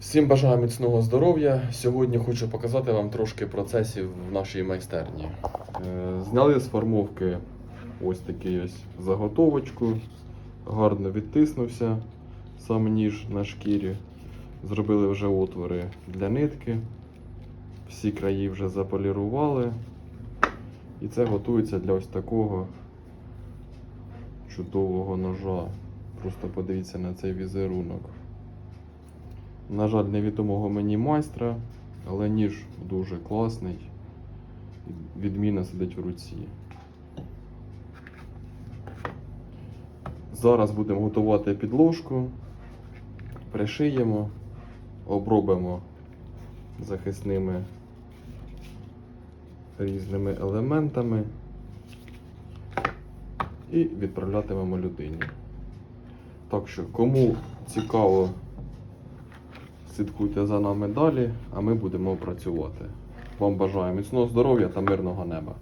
Всім бажаю міцного здоров'я. Сьогодні хочу показати вам трошки процесів в нашій майстерні. Е, Зняли з формовки ось такий ось заготовочку. Гарно відтиснувся сам ніж на шкірі. Зробили вже отвори для нитки. Всі краї вже заполірували. І це готується для ось такого чудового ножа. Просто подивіться на цей візерунок. На жаль, невідомого мені майстра, але ніж дуже класний. Відмінно сидить в руці. Зараз будемо готувати підложку, пришиємо, обробимо захисними різними елементами і відправлятимемо людині. Так що, кому цікаво, слідкуйте за нами далі, а ми будемо працювати. Вам бажаю міцного здоров'я та мирного неба.